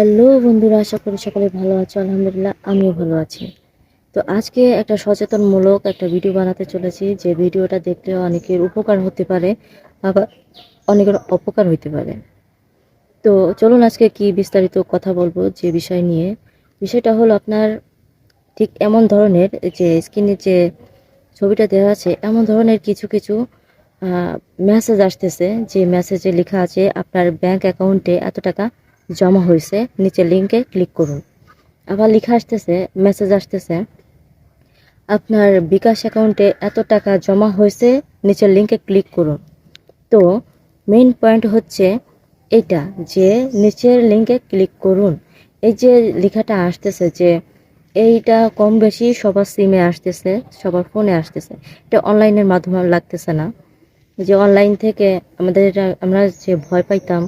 Hello বন্ধুরা, আশা করি সকলে ভালো আছো, আলহামদুলিল্লাহ আমিও ভালো আছি। তো আজকে একটা সচেতনমূলক একটা ভিডিও বানাতে চলেছি, যে ভিডিওটা দেখলে অনেকের উপকার হতে পারে, আবার অনেকের অপকার হতে পারে। তো চলুন আজকে কি বিস্তারিত কথা বলব যে বিষয় নিয়ে। বিষয়টা হলো আপনার ঠিক এমন ধরনের যে স্ক্রিনে যে ছবিটা দেওয়া আছে, এমন ধরনের কিছু কিছু মেসেজ আসতেছে, যে মেসেজে লেখা আছে, আপনার ব্যাংক অ্যাকাউন্টে এত টাকা জমা হয়েছে নিচে লিঙ্কে ক্লিক করুন। আবার লিখা আসতেছে মেসেজ আসতেছে, আপনার বিকাশ অ্যাকাউন্টে এত টাকা জমা হয়েছে নিচের লিঙ্কে ক্লিক করুন। তো মেইন পয়েন্ট হচ্ছে এইটা, যে নিচের লিঙ্কে ক্লিক করুন। এই যে লেখাটা আসতেছে যে এইটা কম বেশি সবার সিমে আসতেছে, সবার ফোনে আসতেছে। এটা অনলাইনের মাধ্যমে লাগতেছে না। যে অনলাইন থেকে আমাদের এটা, আমরা যে ভয় পাইতাম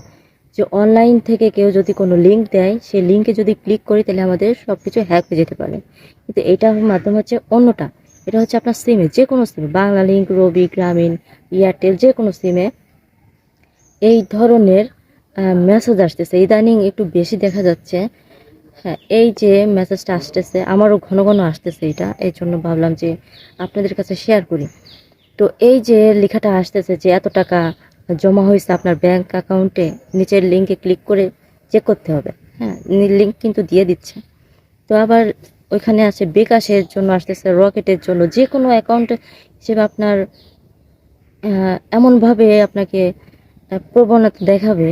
যে অনলাইন থেকে কেউ যদি কোনো লিঙ্ক দেয় সেই লিঙ্কে যদি ক্লিক করি তাহলে আমাদের সব কিছু হ্যাক হয়ে যেতে পারে। কিন্তু এটার মাধ্যম হচ্ছে অন্যটা। এটা হচ্ছে আপনার সিমে যে কোনো সিমে বাংলা লিঙ্ক রবি, গ্রামীণ, এয়ারটেল, যে কোনো সিমে এই ধরনের মেসেজ আসতেছে। ইদানিং একটু বেশি দেখা যাচ্ছে। হ্যাঁ এই যে মেসেজটা আসতেছে, আমারও ঘন ঘন আসতেছে এটা। এই জন্য ভাবলাম যে আপনাদের কাছে শেয়ার করি। তো এই যে লেখাটা আসতেছে যে এত টাকা জমা হয়েছে আপনার ব্যাংক অ্যাকাউন্টে নিচের লিঙ্কে ক্লিক করে চেক করতে হবে। হ্যাঁ লিঙ্ক কিন্তু দিয়ে দিচ্ছে। তো আবার ওইখানে আছে বিকাশের জন্য আসতেছে, রকেটের জন্য। যে কোনো অ্যাকাউন্ট হিসেবে আপনার এমনভাবে আপনাকে প্রবণতা দেখাবে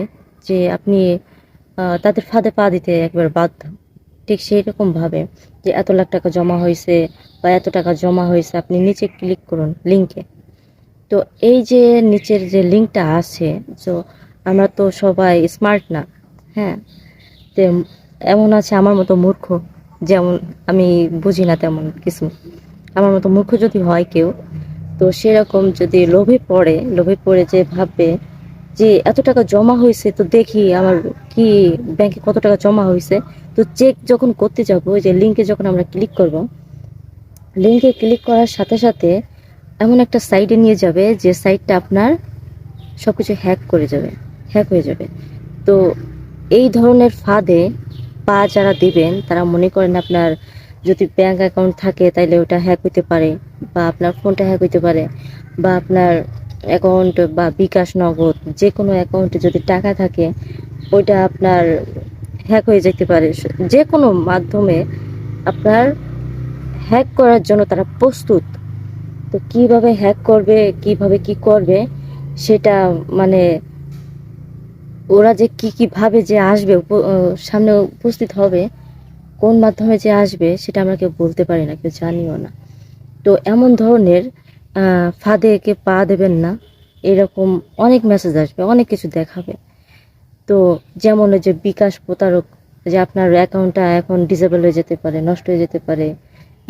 যে আপনি তাদের ফাঁদে পা দিতে একবার বাধ্য। ঠিক সেই রকমভাবে যে এত লাখ টাকা জমা হয়েছে বা এত টাকা জমা হয়েছে, আপনি নিচে ক্লিক করুন লিঙ্কে তো এই যে নিচের যে লিঙ্কটা আছে তো আমরা তো সবাই স্মার্ট না হ্যাঁ? তো এমন আছে আমার মতো মূর্খ, যেমন আমি বুঝি না তেমন কিছু। আমার মতো মূর্খ যদি হয় কেউ, তো সেরকম যদি লোভে পড়ে লোভে পড়ে যে ভাববে যে এত টাকা জমা হয়েছে, তো দেখি আমার কি ব্যাংকে কত টাকা জমা হয়েছে। তো চেক যখন করতে যাব, ওই যে লিঙ্কে যখন আমরা ক্লিক করব লিঙ্কে ক্লিক করার সাথে সাথে এমন একটা সাইডে নিয়ে যাবে যে সাইডটা আপনার সব কিছু হ্যাক করে যাবে হ্যাক হয়ে যাবে। তো এই ধরনের ফাঁদে পা যারা দিবেন, তারা মনে করেন আপনার যদি ব্যাঙ্ক অ্যাকাউন্ট থাকে, তাইলে ওটা হ্যাক হইতে পারে বা আপনার ফোনটা হ্যাক হইতে পারে বা আপনার অ্যাকাউন্ট বা বিকাশ নগদ যে কোনো অ্যাকাউন্টে যদি টাকা থাকে, ওইটা আপনার হ্যাক হয়ে যেতে পারে। যে কোনো মাধ্যমে আপনার হ্যাক করার জন্য তারা প্রস্তুত। তো কীভাবে হ্যাক করবে, কীভাবে কি করবে, সেটা মানে ওরা যে কি কি ভাবে যে আসবে সামনে উপস্থিত হবে, কোন মাধ্যমে যে আসবে, সেটা আমরা কেউ বলতে পারি না, কেউ জানিও না। তো এমন ধরনের ফাঁদে কে পা দেবেন না, এরকম অনেক মেসেজ আসবে, অনেক কিছু দেখাবে। তো যেমন যে বিকাশ প্রতারক, যে আপনার অ্যাকাউন্টটা এখন ডিসেবল হয়ে যেতে পারে, নষ্ট হয়ে যেতে পারে,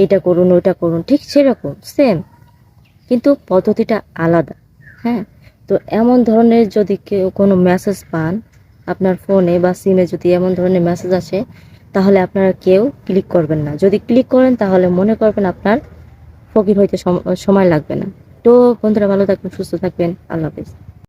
এটা করুন, ওইটা করুন, ঠিক সেরকম সেম কিন্তু পদ্ধতিটা আলাদা হ্যাঁ? তো এমন ধরনের যদি কেউ কোনো মেসেজ পান আপনার ফোনে বা সিমে যদি এমন ধরনের মেসেজ আসে, তাহলে আপনারা কেউ ক্লিক করবেন না। যদি ক্লিক করেন, তাহলে মনে করবেন আপনার ফকির হইতে সময় লাগবে না। তো বন্ধুরা, ভালো থাকবেন, সুস্থ থাকবেন। আল্লাহ হাফিজ।